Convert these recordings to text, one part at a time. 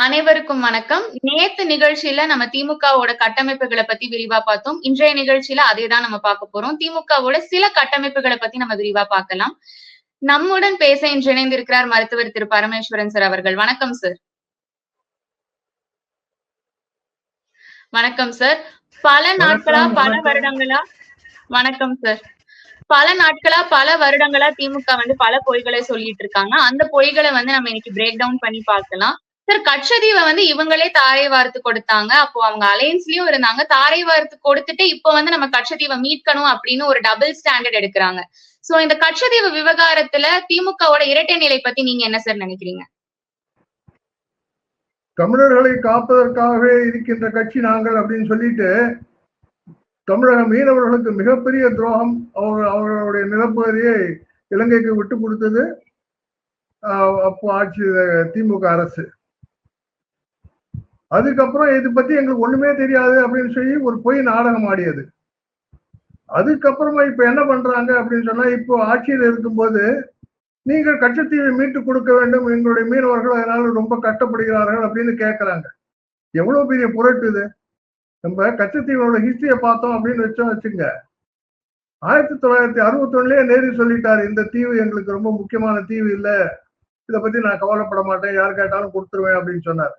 அனைவருக்கும் வணக்கம். நேத்து நிகழ்ச்சியில நம்ம திமுகவோட கட்டமைப்புகளை பத்தி விரிவா பார்த்தோம். இன்றைய நிகழ்ச்சியில அதே தான் நம்ம பார்க்க போறோம். திமுகவோட சில கட்டமைப்புகளை பத்தி நம்ம விரிவா பார்க்கலாம். நம்முடன் பேச இன்று இணைந்திருக்கிறார் மருத்துவர் திரு பரமேஸ்வரன் சார் அவர்கள். வணக்கம் சார். வணக்கம் சார். பல நாட்களா பல. வருடங்களா? வணக்கம் சார். பல நாட்களா பல வருடங்களா திமுக வந்து பல பொய்களை சொல்லிட்டு இருக்காங்க. அந்த பொய்களை வந்து நம்ம இன்னைக்கு பிரேக் டவுன் பண்ணி பார்க்கலாம். சார் கட்சதீவை வந்து இவங்களே தாரை வார்த்து கொடுத்தாங்க. அப்போ அவங்க அலையன்ஸ்லயும் இருந்தாங்க. தாரை வார்த்து கொடுத்துட்டு இப்போ வந்து நம்ம கட்சதீவை மீட்கணும் அப்படின்னு ஒரு டபுள் ஸ்டாண்டர்ட் எடுக்கிறாங்க. சோ இந்த கட்சதீவு விவகாரத்துல திமுகவோட இரட்டை நிலை பத்தி நீங்க என்ன சார் நினைக்கிறீங்க? தமிழர்களை காப்பதற்காகவே இருக்கின்ற கட்சி நாங்கள் அப்படின்னு சொல்லிட்டு தமிழக மீனவர்களுக்கு மிகப்பெரிய துரோகம் அவர் அவர்களுடைய நிலப்பகுதியை இலங்கைக்கு விட்டு கொடுத்தது ஆஹ், அப்போ ஆட்சி திமுக அரசு. அதுக்கப்புறம் இது பத்தி எங்களுக்கு ஒண்ணுமே தெரியாது அப்படின்னு சொல்லி ஒரு பொய் நாடகம் ஆடியது. அதுக்கப்புறமா இப்ப என்ன பண்றாங்க அப்படின்னு சொன்னா இப்போ ஆட்சியில் இருக்கும்போது நீங்கள் கச்சத்தீவை மீட்டு கொடுக்க வேண்டும் எங்களுடைய மீனவர்கள் அதனால ரொம்ப கஷ்டப்படுகிறார்கள் அப்படின்னு கேட்கறாங்க எவ்வளவு பெரிய புரட்டு இது? நம்ம கச்சத்தீவோட ஹிஸ்டரியை பார்த்தோம் அப்படின்னு வச்சோம் வச்சுங்க ஆயிரத்தி தொள்ளாயிரத்தி அறுபத்தொன்னுலயே நேரில் நேரு சொல்லிட்டாரு இந்த தீவு எங்களுக்கு ரொம்ப முக்கியமான தீவு இல்லை இதை பத்தி நான் கவலைப்பட மாட்டேன் யார் கேட்டாலும் கொடுத்துருவேன் அப்படின்னு சொன்னார்.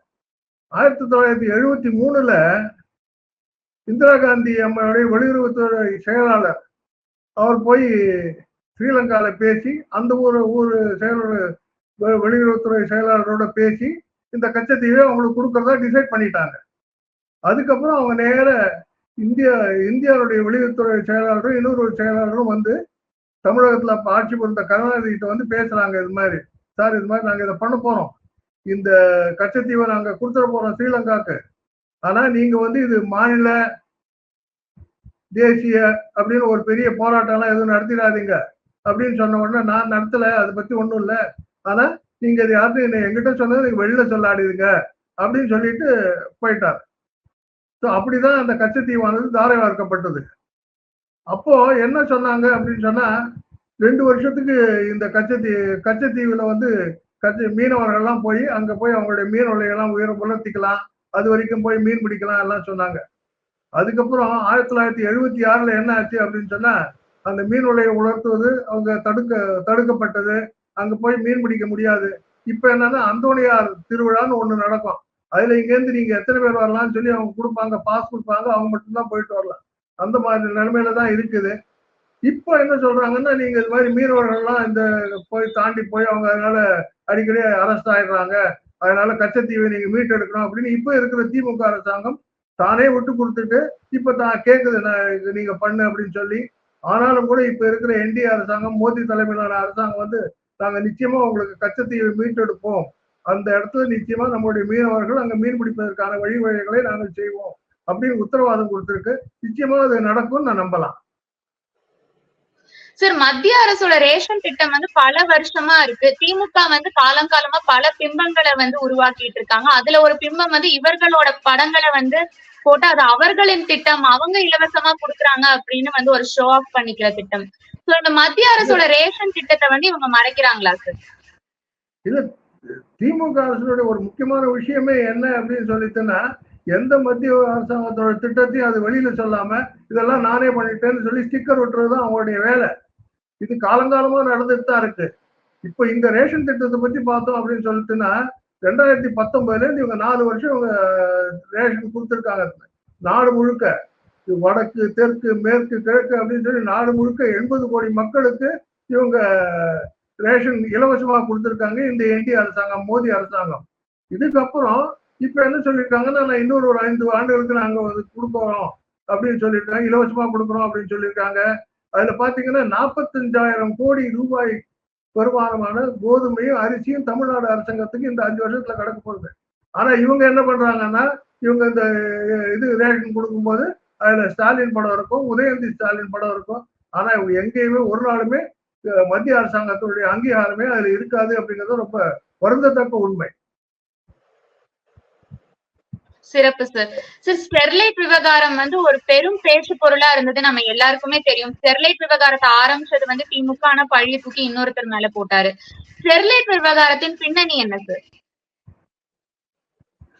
ஆயிரத்தி தொள்ளாயிரத்தி எழுபத்தி மூணுல இந்திரா காந்தி அம்மையுடைய வெளியுறவுத்துறை செயலாளர். அவர் போய் ஸ்ரீலங்கால பேசி அந்த ஊர் ஊர் செயலர் வெளியுறவுத்துறை செயலாளரோட பேசி இந்த கச்சத்தீவை அவங்களுக்கு கொடுக்கறதா டிசைட் பண்ணிட்டாங்க. அதுக்கப்புறம் அவங்க நேர இந்தியா இந்தியாவுடைய வெளியுறவுத்துறை செயலாளரும் இன்னொரு செயலாளரும் வந்து தமிழகத்துல ஆட்சி பொறுத்த கருணாநிதி கிட்ட வந்து பேசுறாங்க இது மாதிரி. சார் இது மாதிரி நாங்க இதை பண்ண போறோம். இந்த கச்சத்தீவை நாங்க கொடுத்துட போறோம் ஸ்ரீலங்காக்கு. ஆனா நீங்க வந்து இது மாநில தேசிய அப்படின்னு ஒரு பெரிய போராட்டம் எல்லாம் எதுவும் நடத்திடாதீங்க அப்படின்னு சொன்ன உடனே நான் நடத்தல அதை பத்தி ஒண்ணும் இல்ல. ஆனா நீங்க இது யாரும் என்ன எங்கிட்ட சொன்னது நீங்க வெளியில சொல்லாடிடுங்க அப்படின்னு சொல்லிட்டு போயிட்டார். ஸோ அப்படிதான் அந்த கச்சத்தீவானது தாரை வார்க்கப்பட்டது அப்போ என்ன சொன்னாங்க அப்படின்னு சொன்னா ரெண்டு வருஷத்துக்கு இந்த கச்சத்தீ கச்சத்தீவுல வந்து கட்சி மீனவர்கள்லாம் போய் அங்க போய் அவங்களுடைய மீன் விலையெல்லாம் உயிரை உலர்த்திக்கலாம் அது வரைக்கும் போய் மீன் பிடிக்கலாம் எல்லாம் சொன்னாங்க. அதுக்கப்புறம் ஆயிரத்தி தொள்ளாயிரத்தி எழுபத்தி ஆறுல என்ன ஆச்சு அப்படின்னு சொன்னா அந்த மீன் விலையை உலர்த்துவது அவங்க தடுக்க தடுக்கப்பட்டது. அங்க போய் மீன் பிடிக்க முடியாது. இப்ப என்னன்னா அந்தோணியார் திருவிழான்னு ஒண்ணு நடக்கும். அதுல இங்கேருந்து நீங்க எத்தனை பேர் வரலாம்னு சொல்லி அவங்க கொடுப்பாங்க பாஸ் கொடுப்பாங்க அவங்க மட்டும்தான் போயிட்டு வரலாம். அந்த மாதிரி நிலைமையில தான் இருக்குது. இப்போ என்ன சொல்றாங்கன்னா நீங்க இது மாதிரி மீனவர்கள்லாம் இந்த போய் தாண்டி போய் அவங்க அதனால அடிக்கடி அரெஸ்ட் ஆயிடுறாங்க. அதனால கச்சத்தீவை நீங்க மீட்டெடுக்கணும் அப்படின்னு இப்ப இருக்கிற திமுக அரசாங்கம் தானே விட்டு கொடுத்துட்டு இப்ப தான் கேக்குது நான் இது நீங்க பண்ணு அப்படின்னு சொல்லி. ஆனாலும் கூட இப்ப இருக்கிற என்டிஏ அரசாங்கம் மோடி தலைமையிலான அரசாங்கம் வந்து நாங்க நிச்சயமா உங்களுக்கு கச்சத்தீவை மீட்டெடுப்போம். அந்த இடத்துல நிச்சயமா நம்மளுடைய மீனவர்கள் அங்க மீன் பிடிப்பதற்கான வழிவகைகளை நாங்கள் செய்வோம் அப்படின்னு உத்தரவாதம் கொடுத்திருக்கு. நிச்சயமா அது நடக்கும்னு நான் நம்பலாம். சார் மத்திய அரசோட ரேஷன் திட்டம் வந்து பல வருஷமா இருக்கு. திமுக வந்து காலங்காலமா பல பிம்பங்களை வந்து உருவாக்கிட்டு இருக்காங்க. அதுல ஒரு பிம்பம் வந்து இவர்களோட படங்களை வந்து போட்டு அது அவர்களின் திட்டம் அவங்க இலவசமா கொடுக்குறாங்க அப்படின்னு வந்து ஒரு ஷோ ஆஃப் பண்ணிக்கிற திட்டம். சோ இந்த மத்திய அரசோட ரேஷன் திட்டத்தை வந்து இவங்க மறைக்கிறாங்களா சார் திமுக அரசோட ஒரு முக்கியமான விஷயமே என்ன அப்படின்னு சொல்லிட்டுன்னா எந்த மத்திய அரசாங்கத்தோட திட்டத்தையும் அது வெளியில சொல்லாம இதெல்லாம் நானே பண்ணிட்டேன்னு சொல்லி ஸ்டிக்கர் ஒட்டுறது தான் அவங்களுடைய வேலை. இது காலங்காலமா நடந்துட்டு தான் இருக்கு. இப்போ இந்த ரேஷன் திட்டத்தை பத்தி பார்த்தோம் அப்படின்னு சொல்லிட்டுன்னா ரெண்டாயிரத்தி பத்தொன்பதுல இருந்து இவங்க நாலு வருஷம் இவங்க ரேஷன் கொடுத்துருக்காங்க. நாடு முழுக்க. வடக்கு தெற்கு மேற்கு கிழக்கு அப்படின்னு சொல்லி நாடு முழுக்க எண்பது கோடி மக்களுக்கு இவங்க ரேஷன் இலவசமா கொடுத்துருக்காங்க இந்த என்டி அரசாங்கம் மோடி அரசாங்கம். இதுக்கப்புறம் இப்ப என்ன சொல்லியிருக்காங்கன்னா நான் இன்னொரு ஒரு ஐந்து ஆண்டுகளுக்கு நாங்க வந்து கொடுக்குறோம் அப்படின்னு சொல்லியிருக்காங்க. இலவசமா கொடுக்குறோம் அப்படின்னு சொல்லியிருக்காங்க. அதுல பாத்தீங்கன்னா நாற்பத்தஞ்சாயிரம் கோடி ரூபாய் வருமானமான கோதுமையும் அரிசியும் தமிழ்நாடு அரசாங்கத்துக்கு இந்த அஞ்சு வருஷத்துல கிடக்க போகுது. ஆனா இவங்க என்ன பண்றாங்கன்னா இவங்க இந்த இது ரேஷன் கொடுக்கும்போது அதுல ஸ்டாலின் படம் இருக்கும் உதயநிதி ஸ்டாலின் படம் இருக்கும். ஆனா இவங்க எங்கேயுமே ஒரு நாளுமே மத்திய அரசாங்கத்துடைய அங்கீகாரமே அதுல இருக்காது அப்படிங்கிறது ரொம்ப வருந்தத்தக்க உண்மை. சிறப்பு சார் சார் ஸ்டெர்லைட் விவகாரம் வந்து ஒரு பெரும் பேச்சு பொருளா இருந்தது நம்ம எல்லாருக்குமே தெரியும். ஸ்டெர்லைட் விவகாரத்தை ஆரம்பிச்சது வந்து திமுக பழைய பழிய தூக்கி இன்னொருத்தர் மேல போட்டாரு. ஸ்டெர்லைட் விவகாரத்தின் பின்னணி என்ன சார்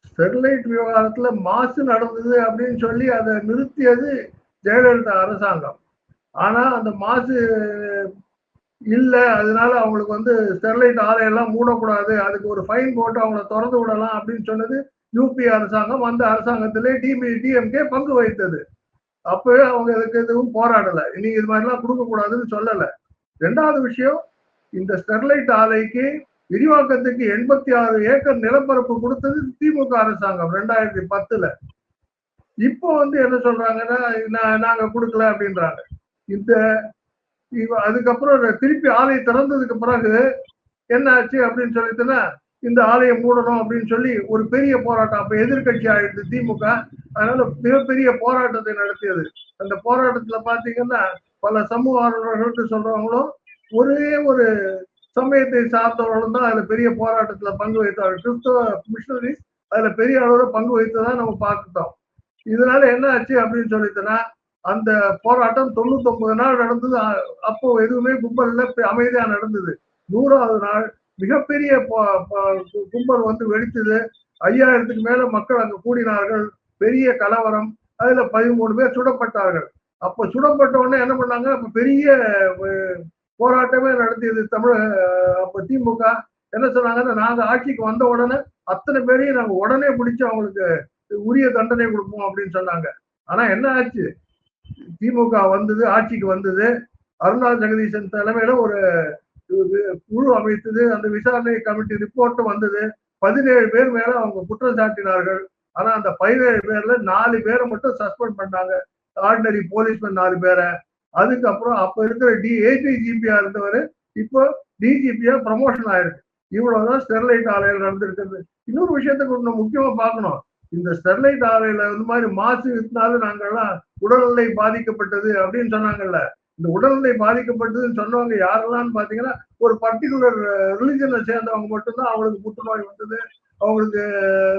ஸ்டெர்லைட் விவகாரத்துல மாசு நடந்தது அப்படின்னு சொல்லி அதை நிறுத்தியது ஜெயலலிதா அரசாங்கம். ஆனா அந்த மாசு இல்ல அதனால அவங்களுக்கு வந்து ஸ்டெர்லைட் ஆலையெல்லாம் மூடக்கூடாது. அதுக்கு ஒரு ஃபைன் போட்டு அவங்கள திறந்து விடலாம் அப்படின்னு சொன்னது யூபி அரசாங்கம் அந்த அரசாங்கத்திலே டிபி டிஎம்கே பங்கு வகித்தது. அப்பவே அவங்க இதுக்கு எதுவும் போராடல. நீங்க இது மாதிரிலாம் கொடுக்க கூடாதுன்னு ரெண்டாவது விஷயம் இந்த ஸ்டெர்லைட் ஆலைக்கு விரிவாக்கத்துக்கு எண்பத்தி ஆறு ஏக்கர் நிலப்பரப்பு கொடுத்தது திமுக அரசாங்கம் ரெண்டாயிரத்தி பத்துல. இப்போ வந்து என்ன சொல்றாங்கன்னா நாங்க கொடுக்கல அப்படின்றாங்க. இந்த அதுக்கப்புறம் திருப்பி ஆலை திறந்ததுக்கு பிறகு என்ன ஆச்சு அப்படின்னு சொல்லிட்டுன்னா இந்த ஆலயம் மூடணும் அப்படின்னு சொல்லி ஒரு பெரிய போராட்டம். அப்ப எதிர்க்கட்சி ஆயிடுது திமுக. அதனால மிகப்பெரிய போராட்டத்தை நடத்தியது. அந்த போராட்டத்துல பாத்தீங்கன்னா பல சமூக ஆர்வலர்கள் சொல்றவங்களும் ஒரே ஒரு சமயத்தை சார்ந்தவர்களும் தான் அதுல பெரிய போராட்டத்துல பங்கு வைத்தார்கள் கிறிஸ்தவ மிஷனரிஸ் அதுல பெரிய அளவுல பங்கு வைத்ததா நம்ம பார்த்துட்டோம். இதனால என்ன ஆச்சு அப்படின்னு சொல்லிட்டுனா அந்த போராட்டம் தொண்ணூத்தி ஒன்பது நாள் நடந்தது. அப்போ எதுவுமே கும்பல்ல அமைதியா நடந்தது. நூறாவது நாள் மிகப்பெரிய கும்பல் வந்து வெடித்தது. ஐயாயிரத்துக்கு மேல மக்கள் அங்க கூடினார்கள். பெரிய கலவரம். அதுல பதிமூணு பேர் சுடப்பட்டார்கள். அப்ப சுடப்பட்ட உடனே என்ன பண்ணாங்க? அப்ப பெரிய போராட்டமே நடத்தியது தமிழ் அப்ப திமுக. என்ன சொன்னாங்கன்னா நாங்க ஆட்சிக்கு வந்த உடனே அத்தனை பேரையும் நாங்க உடனே பிடிச்சு அவங்களுக்கு உரிய தண்டனை கொடுப்போம் அப்படின்னு சொன்னாங்க. ஆனா என்ன ஆச்சு? திமுக வந்தது ஆட்சிக்கு வந்தது. அருணாள் ஜெகதீசன் தலைமையில ஒரு குழு அமைத்தது அந்த விசாரணை கமிட்டி ரிப்போர்ட் வந்தது. பதினேழு பேர் மேல அவங்க குற்றம் சாட்டினார்கள். ஆனா அந்த பதினேழு பேர்ல நாலு பேரை மட்டும் சஸ்பெண்ட் பண்ணாங்க. ஆர்டினரி போலீஸ்மேன் நாலு பேரை. அதுக்கப்புறம் அப்ப இருக்கிற டி ஏடிஜிபியா இருந்தவர் இப்போ டிஜிபியா ப்ரமோஷன் ஆயிருக்கு. இவ்வளவுதான் ஸ்டெர்லைட் ஆலையில் நடந்திருக்கிறது. இன்னொரு விஷயத்துக்கு கொஞ்சம் முக்கியமா பார்க்கணும். இந்த ஸ்டெர்லைட் ஆலையில இந்த மாதிரி மாசு வித்தினாலும் நாங்கெல்லாம் உடல்நிலை பாதிக்கப்பட்டது அப்படின்னு சொன்னாங்கல்ல. இந்த உடல்நிலை பாதிக்கப்பட்டதுன்னு சொன்னவங்க யாரெல்லாம் பாத்தீங்கன்னா ஒரு பர்டிகுலர் ரிலிஜனை சேர்ந்தவங்க மட்டும்தான் அவங்களுக்கு புற்றுநோய் வந்தது அவங்களுக்கு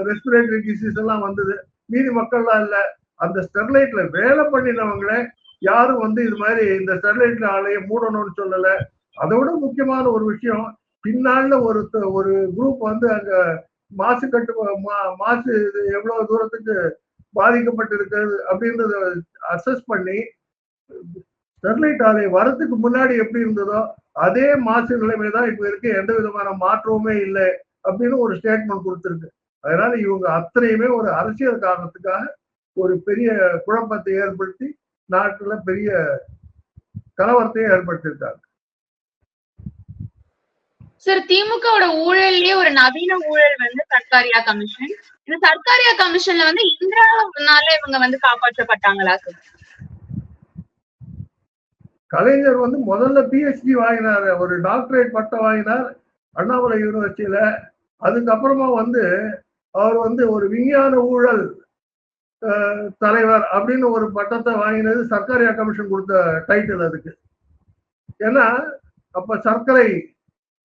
ரெஸ்பிரேட்டரி டிசீஸ் எல்லாம் வந்தது. மீதி மக்கள்லாம் இல்ல. அந்த ஸ்டெர்லைட்ல வேலை பண்ணினவங்களே யாரும் வந்து இது மாதிரி இந்த ஸ்டெர்லைட்ல ஆலையை மூடணும்னு சொல்லல. அதோட முக்கியமான ஒரு விஷயம் பின்னால ஒரு ஒரு குரூப் வந்து அங்க மாசு கட்டு மா- மாசு இது எவ்வளவு தூரத்துக்கு பாதிக்கப்பட்டு இருக்கிறது அப்படின்றத அசஸ் பண்ணி ஸ்டெர்லைட் ஆலை வரதுக்கு முன்னாடி எப்படி இருந்ததோ அதே மாசு நிலைமை தான் இப்ப இருக்கு. எந்த விதமான மாற்றமுமே இல்லை அப்படின்னு ஒரு ஸ்டேட்மெண்ட் கொடுத்திருக்கு. அதனால இவங்க அத்தனையுமே ஒரு அரசியல் காரணத்துக்காக ஒரு பெரிய குழப்பத்தை ஏற்படுத்தி நாட்டுல பெரிய கலவரத்தையும் ஏற்படுத்தியிருக்காங்க. சார் திமுகவோட ஊழல்லயே ஒரு நவீன ஊழல் வந்து சர்க்காரியா கமிஷன். இந்த சர்க்காரியா கமிஷன்ல வந்து இந்திரானால இவங்க வந்து காப்பாற்றப்பட்டாங்களா சார் கலைஞர் வந்து முதல்ல பிஹெச்டி வாங்கினார். ஒரு டாக்டரேட் பட்டம் வாங்கினார் அண்ணாமலை யூனிவர்சிட்டியில அதுக்கப்புறமா வந்து அவர் வந்து ஒரு விஞ்ஞான ஊழல் தலைவர் அப்படின்னு ஒரு பட்டத்தை வாங்கினது சர்க்காரியா கமிஷன் கொடுத்த டைட்டில் அதுக்கு. ஏன்னா அப்ப சர்க்கரை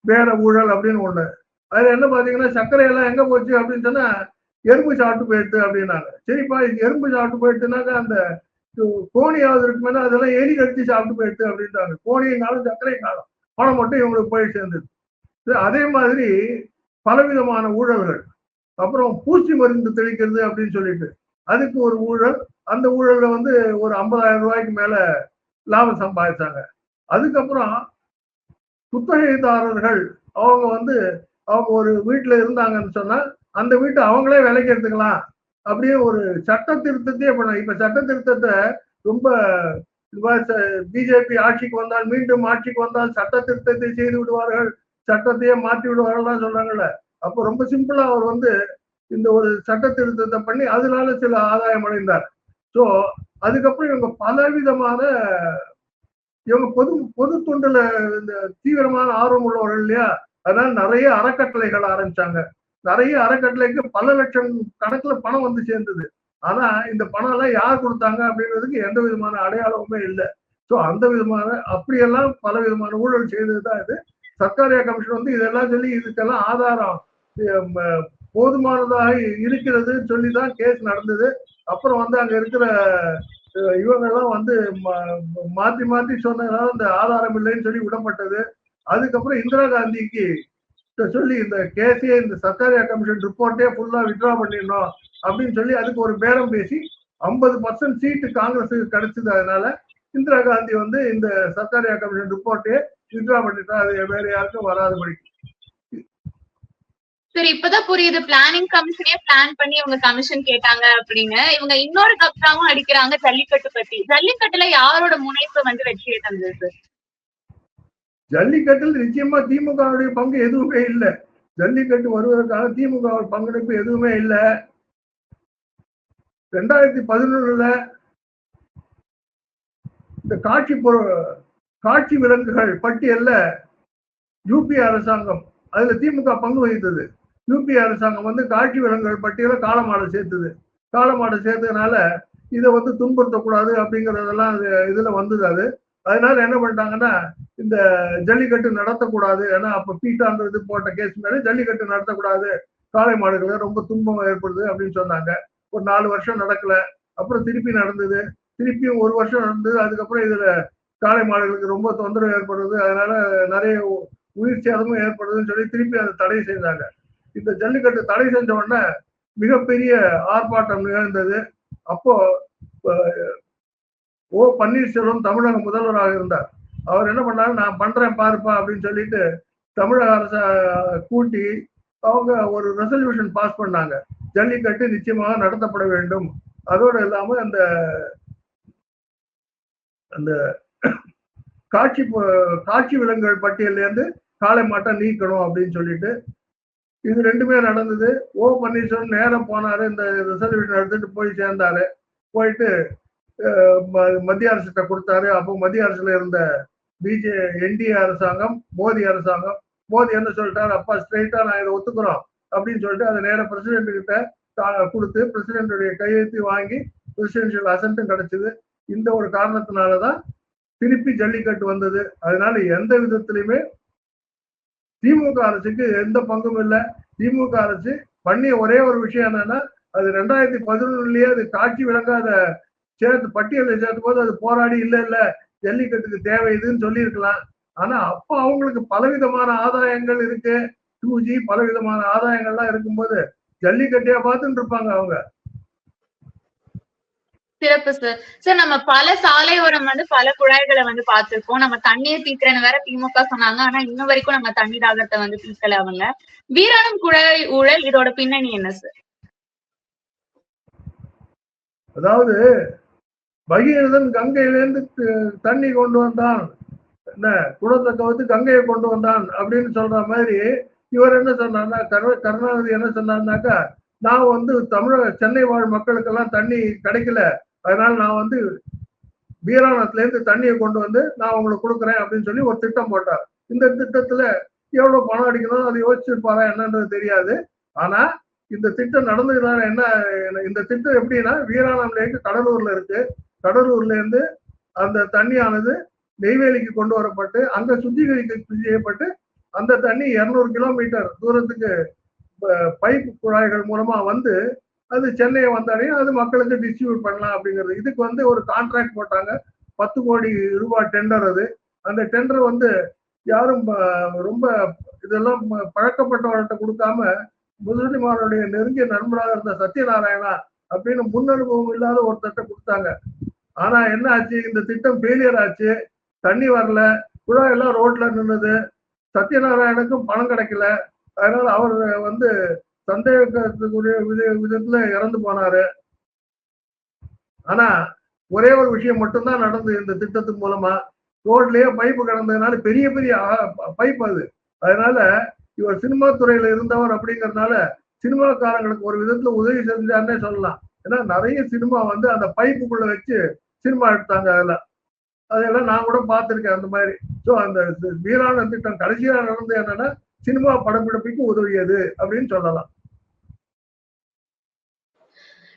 வேற ஊழல் அப்படின்னு ஒண்ணு. அதுல என்ன பாத்தீங்கன்னா சர்க்கரை எல்லாம் எங்க போச்சு அப்படின்னு சொன்னா எறும்பு சாப்பிட்டு போயிட்டு அப்படின்னாங்க. சரிப்பா எறும்பு சாப்பிட்டு போயிடுச்சுனாக்கா அந்த கோணியாவது மேலே அதெல்லாம் எலி கடிச்சு சாப்பிட்டு போயிடுது அப்படின்றாங்க. கோணியும் காலம் சர்க்கரை காலம் பணம் மட்டும் இவங்களுக்கு போய் சேர்ந்தது. அதே மாதிரி பலவிதமான ஊழல்கள். அப்புறம் பூச்சி மருந்து தெளிக்கிறது அப்படின்னு சொல்லிட்டு. அதுக்கு ஒரு ஊழல். அந்த ஊழல்ல வந்து ஒரு ஐம்பதாயிரம் ரூபாய்க்கு மேல லாபம் சம்பாதிச்சாங்க. அதுக்கப்புறம் குத்தகைதாரர்கள் அவங்க வந்து அவங்க ஒரு வீட்டில் இருந்தாங்கன்னு சொன்னா அந்த வீட்டை அவங்களே விலைக்கு எடுத்துக்கலாம். அப்படியே ஒரு சட்ட திருத்தத்தையே பண்ணலாம் இப்ப சட்ட திருத்தத்தை ரொம்ப பிஜேபி ஆட்சிக்கு வந்தால் மீண்டும் ஆட்சிக்கு வந்தால் சட்ட திருத்தத்தை செய்து விடுவார்கள் சட்டத்தையே மாற்றி விடுவார்கள் சொல்றாங்கல்ல. அப்போ ரொம்ப சிம்பிளா அவர் வந்து இந்த ஒரு சட்ட திருத்தத்தை பண்ணி அதனால சில ஆதாயம் அடைந்தார். ஸோ அதுக்கப்புறம் இவங்க பலவிதமான இவங்க பொது பொது தொண்டுல இந்த தீவிரமான ஆர்வம் உள்ளவர்கள் இல்லையா? அதனால நிறைய அறக்கட்டளைகள் ஆரம்பிச்சாங்க. நிறைய அறக்கட்டளைக்கு பல லட்சம் கணக்குல பணம் வந்து சேர்ந்தது. ஆனா இந்த பணம் எல்லாம் யார் கொடுத்தாங்க அப்படின்றதுக்கு எந்த விதமான அடையாளமுமே இல்லை. ஸோ அந்த விதமான அப்படியெல்லாம் பல விதமான ஊழல் செய்தது தான் இது. சர்க்காரியா கமிஷன் வந்து இதெல்லாம் சொல்லி இதுக்கெல்லாம் ஆதாரம் போதுமானதாக இருக்கிறது சொல்லி தான் கேஸ் நடந்தது. அப்புறம் வந்து அங்க இருக்கிற இவங்கெல்லாம் வந்து மா- மாத்தி மாத்தி சொன்னதுனால அந்த ஆதாரம் இல்லைன்னு சொல்லி விடப்பட்டது. அதுக்கப்புறம் இந்திரா காந்திக்கு சொல்லி இந்த கேஸே இந்த சர்க்காரியா கமிஷன் ரிப்போர்ட்டே ஃபுல்லா வித்ரா பண்ணிடணும் அப்படின்னு சொல்லி அதுக்கு ஒரு பேரம் பேசி ஐம்பது பர்சன்ட் சீட்டு காங்கிரஸுக்கு கிடைச்சது அதனால இந்திரா காந்தி வந்து இந்த சர்க்காரியா கமிஷன் ரிப்போர்ட்டே வித்ரா பண்ணிட்டா அது வேற யாருக்கும் வராதபடி சரி இப்பதான் புரியுது. பிளானிங் கமிஷனே பிளான் பண்ணி இவங்க கமிஷன் கேட்டாங்க அப்படின்னு. இவங்க இன்னொரு கப்சாவும் அடிக்கிறாங்க ஜல்லிக்கட்டு பத்தி. ஜல்லிக்கட்டுல யாரோட முனைப்பு வந்து வெற்றியை தந்தது ஜல்லிக்கட்டில் நிச்சயமா திமுகவுடைய பங்கு எதுவுமே இல்லை. ஜல்லிக்கட்டு வருவதற்காக திமுக பங்கெடுப்பு எதுவுமே இல்லை. ரெண்டாயிரத்தி பதினொன்றுல இந்த காட்சி பொரு- காட்சி விலங்குகள் பட்டியல்ல யூபி அரசாங்கம் அதுல திமுக பங்கு வகித்தது. யூபி அரசாங்கம் வந்து காட்சி விலங்குகள் பட்டியல காலமாடை சேர்த்தது. காலமாடை சேர்த்ததுனால இதை வந்து துன்புறுத்தக்கூடாது அப்படிங்கறதெல்லாம் இதுல வந்தது அது. அதனால என்ன பண்ணிட்டாங்கன்னா இந்த ஜல்லிக்கட்டு நடத்தக்கூடாது. ஏன்னா அப்ப பீட்டான்றது போட்ட கேஸ் மேலே ஜல்லிக்கட்டு நடத்தக்கூடாது. காளை மாடுகள் ரொம்ப துன்பம் ஏற்படுது அப்படின்னு சொன்னாங்க. ஒரு நாலு வருஷம் நடக்கல. அப்புறம் திருப்பி நடந்தது. திருப்பியும் ஒரு வருஷம் நடந்தது. அதுக்கப்புறம் இதுல காளை மாடுகளுக்கு ரொம்ப தொந்தரவு ஏற்படுது. அதனால நிறைய உயிர் சேதமும் ஏற்படுதுன்னு சொல்லி திருப்பி அதை தடை செய்தாங்க. இந்த ஜல்லிக்கட்டு தடை செஞ்ச உடனே மிகப்பெரிய ஆர்ப்பாட்டம் நிகழ்ந்தது. அப்போ ஓ பன்னீர்செல்வம் தமிழக முதல்வராக இருந்தார். அவர் என்ன பண்ணாரு? நான் பண்றேன் பாருப்பா அப்படின்னு சொல்லிட்டு தமிழக அரச கூட்டி அவங்க ஒரு ரெசல்யூஷன் பாஸ் பண்ணாங்க. ஜல்லிக்கட்டு நிச்சயமாக நடத்தப்பட வேண்டும். அதோடு இல்லாம அந்த அந்த காட்சி காட்சி விலங்குகள் பட்டியல்ல இருந்து காளை மாட்டை நீக்கணும் அப்படின்னு சொல்லிட்டு இது ரெண்டுமே நடந்தது. ஓ பன்னீர்செல்வம் நேரம் போனாரு. இந்த ரெசல்யூஷன் எடுத்துட்டு போய் சேர்ந்தாரு. போயிட்டு மத்திய அரசுகிட்ட கொடுத்தாரு. அப்போ மத்திய அரசுல இருந்த பிஜே என்டிஏ அரசாங்கம் மோடி அரசாங்கம் மோடி என்ன சொல்லிட்டாரு? அப்பா ஸ்ட்ரைட்டா நான் இதை ஒத்துக்கிறோம் அப்படின்னு சொல்லிட்டு அதை நேர பிரசிடென்ட் கிட்ட கா- கொடுத்து பிரசிடென்டுடைய கையெழுத்து வாங்கி பிரசிடென்ஷியல் அசன்ட்டும் கிடைச்சது. இந்த ஒரு காரணத்தினாலதான் திருப்பி ஜல்லிக்கட்டு வந்தது. அதனால எந்த விதத்திலையுமே திமுக அரசுக்கு எந்த பங்கும் இல்லை. திமுக அரசு பண்ணிய ஒரே ஒரு விஷயம் என்னன்னா அது ரெண்டாயிரத்தி பதினொன்னுலயே அது காட்சி விளங்காத சேர்த்து பட்டியலில் சேர்த்த போது அது போராடி இல்ல இல்ல ஜல்லிக்கட்டுக்கு தேவை இதுன்னு சொல்லியிருக்கலாம். ஆனா அப்ப அவங்களுக்கு பலவிதமான ஆதாயங்கள் இருக்கு. டூ ஜி பலவிதமான ஆதாயங்கள்லாம் இருக்கும்போது ஜல்லிக்கட்டையா பார்த்துட்டு இருப்பாங்க அவங்க. சிறப்பு சார் சார் நம்ம பல சாலையோரம் வந்து பல குழாய்களை வந்து பார்த்திருக்கோம். நம்ம தண்ணீர் தீக்கிறன்னு வேற திமுக சொன்னாங்க. ஆனா இன்ன வரைக்கும் நம்ம தண்ணீர் தாகத்தை வந்து தீர்க்கல அவங்க. வீராணம் குழாய் ஊழல் இதோட பின்னணி என்ன சார் அதாவது பகீரதன் கங்கையிலேருந்து தண்ணி கொண்டு வந்தான். என்ன குடத்தை கவுத்து கங்கையை கொண்டு வந்தான் அப்படின்னு சொல்ற மாதிரி இவர் என்ன சொன்னார்னா கரு கருணாநிதி என்ன சொன்னார்னாக்கா நான் வந்து தமிழக சென்னை வாழ் மக்களுக்கெல்லாம் தண்ணி கிடைக்கல. அதனால நான் வந்து வீராணத்துலேருந்து தண்ணியை கொண்டு வந்து நான் உங்களுக்கு கொடுக்குறேன் அப்படின்னு சொல்லி ஒரு திட்டம் போட்டார். இந்த திட்டத்துல எவ்வளவு பணம் அடிக்கணும் அதை யோசிச்சிருப்பாரா என்னன்றது தெரியாது. ஆனா இந்த திட்டம் நடந்துக்கிறாரு என்ன இந்த திட்டம் எப்படின்னா வீராணம் லேக்கு கடலூர்ல இருக்கு. கடலூர்ல இருந்து அந்த தண்ணியானது நெய்வேலிக்கு கொண்டு வரப்பட்டு அங்க சுத்திகரிக்க செய்யப்பட்டு அந்த தண்ணி இருநூறு கிலோமீட்டர் தூரத்துக்கு பைப் குழாய்கள் மூலமா வந்து அது சென்னையை வந்தாலையும் அது மக்களுக்கு டிஸ்ட்ரிபியூட் பண்ணலாம் அப்படிங்கிறது. இதுக்கு வந்து ஒரு கான்ட்ராக்ட் போட்டாங்க. பத்து கோடி ரூபாய் டெண்டர் அது. அந்த டெண்டர் வந்து யாரும் ரொம்ப இதெல்லாம் பழக்கப்பட்டவர்கிட்ட கொடுக்காம முஸ்லிமாருடைய நெருங்கிய நண்பராக இருந்த சத்யநாராயணா அப்படின்னு முன் அனுபவம் இல்லாத திட்டம் கொடுத்தாங்க. ஆனா என்ன ஆச்சு? இந்த திட்டம் ஃபெயிலியர் ஆச்சு. தண்ணி வரல. குழாய் எல்லாம் ரோட்ல நின்னுது. சத்யநாராயணுக்கும் பணம் கிடைக்கல. அதனால அவர் வந்து சந்தேகத்துக்குரிய வித விதத்துல இறந்து போனாரு. ஆனா ஒரே ஒரு விஷயம் மட்டும்தான் நடந்தது இந்த திட்டத்து மூலமா. ரோட்லயே பைப்பு கிடந்ததுனால பெரிய பெரிய பைப் அது. அதனால இவர் சினிமா துறையில இருந்தவர் அப்படிங்கறதுனால சினிமாக்காரங்களுக்கு ஒரு விதத்துல உதவி செஞ்சாருன்னே சொல்லலாம். ஏன்னா நிறைய சினிமா வந்து அந்த பைப்புக்குள்ள வச்சு சினிமா எடுத்தாங்க அதுல. அதெல்லாம் நான் கூட பார்த்திருக்கேன் அந்த மாதிரி. ஸோ அந்த வீரான திட்டம் கடைசியா நடந்தது என்னன்னா சினிமா படப்பிடிப்புக்கு உதவியது அப்படின்னு சொல்லலாம்.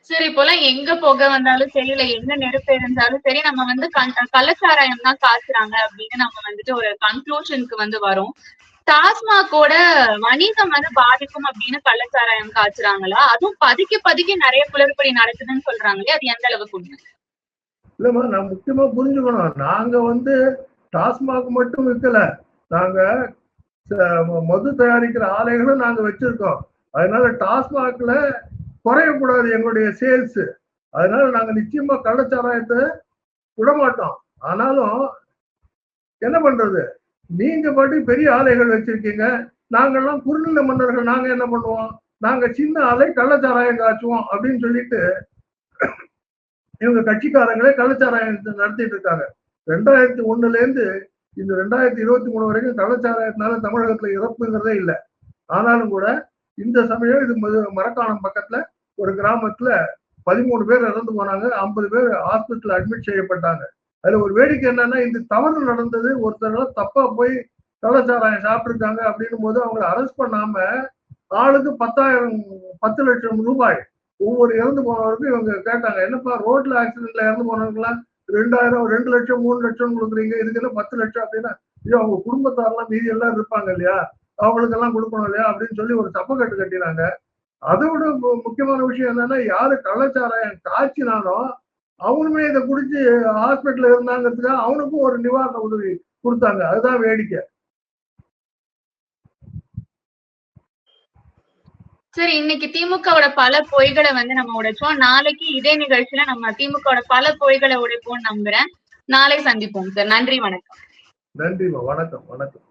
சரி இப்போலாம் எங்க போக வந்தாலும் சரி இல்ல எங்க நெருப்பு இருந்தாலும் சரி நம்ம வந்து கண்- கள்ளச்சாராயம் தான் காசுறாங்க அப்படின்னு நம்ம வந்துட்டு ஒரு கன்க்ளூஷனுக்கு வந்து வரும். டாஸ்மாகோட வணிகம் வந்து பாதிக்கும் அப்படின்னு கள்ளச்சாராயம் காய்ச்சுறாங்களா? அதுவும் பதுக்கி பதுக்கி நிறைய குளறுபடி நடக்குதுன்னு சொல்றாங்களே அது எந்த அளவுக்கு உண்மை? இல்லம்மா நான் முக்கியமா புரிஞ்சுக்கணும். நாங்க வந்து டாஸ்மாக் மட்டும் விற்கல நாங்க மது தயாரிக்கிற ஆலைகளும் நாங்க வச்சிருக்கோம். அதனால டாஸ்மாக்ல குறையக்கூடாது எங்களுடைய சேல்ஸ் அதனால நாங்க நிச்சயமா கள்ளச்சாராயத்தை விட மாட்டோம் ஆனாலும் என்ன பண்றது? நீங்க பாட்டு பெரிய ஆலைகள் வச்சிருக்கீங்க. நாங்கெல்லாம் குறுநில மன்னர்கள் நாங்க என்ன பண்ணுவோம்? நாங்க சின்ன ஆலை கள்ளச்சாராயம் காய்ச்சுவோம் அப்படின்னு சொல்லிட்டு இவங்க கட்சிக்காரங்களே கள்ளச்சாராயம் நடத்திட்டு இருக்காங்க. ரெண்டாயிரத்தி ஒண்ணுல இருந்து இந்த ரெண்டாயிரத்தி இருபத்தி மூணு வரைக்கும் கள்ளச்சாராயத்தினால தமிழகத்துல இறப்புங்கிறதே இல்லை. ஆனாலும் கூட இந்த சமயம் இது மது- மரக்காணம் பக்கத்துல ஒரு கிராமத்துல பதிமூணு பேர் இறந்து போனாங்க. ஐம்பது பேர் ஹாஸ்பிட்டல் அட்மிட் செய்யப்பட்டாங்க. அதுல ஒரு வேடிக்கை என்னன்னா இந்த தவறு நடந்தது ஒருத்தர் தப்பா போய் கள்ளச்சாராயம் சாப்பிட்டுருக்காங்க அப்படின்னும் போது அவங்களை அரெஸ்ட் பண்ணாம ஆளுக்கு பத்தாயிரம் பத்து லட்சம் ரூபாய் ஒவ்வொரு இறந்து போனவருக்கும் இவங்க கேட்டாங்க என்னப்பா ரோட்ல ஆக்சிடென்ட்ல இறந்து போனவங்களாம் ரெண்டாயிரம் ரெண்டு லட்சம் மூணு லட்சம் கொடுக்குறீங்க இதுக்கெல்லாம் பத்து லட்சம்? அப்படின்னா ஐயோ அவங்க குடும்பத்தாரெல்லாம் மீதி எல்லாம் இருப்பாங்க இல்லையா? அவங்களுக்கெல்லாம் கொடுக்கணும் இல்லையா? அப்படின்னு சொல்லி ஒரு தப்பக்கட்டு கட்டினாங்க. அதை விட மு- முக்கியமான விஷயம் என்னன்னா யாரு கள்ளச்சாராயம் காய்ச்சினாலும் அவனுமே இதை குடிச்சு ஹாஸ்பிட்டல்ல இருந்தாங்கிறதுக்காக அவனுக்கும் ஒரு நிவாரண உதவி கொடுத்தாங்க. அதுதான் வேடிக்கை. சரி இன்னைக்கு திமுகவோட பல பொய்களை வந்து நம்ம உடைச்சோம் நாளைக்கு இதே நிகழ்ச்சியில நம்ம திமுகவோட பல பொய்களை உடைப்போம்னு நம்புறேன். நாளை சந்திப்போம் சார். நன்றி வணக்கம். நன்றிமா வணக்கம் வணக்கம்.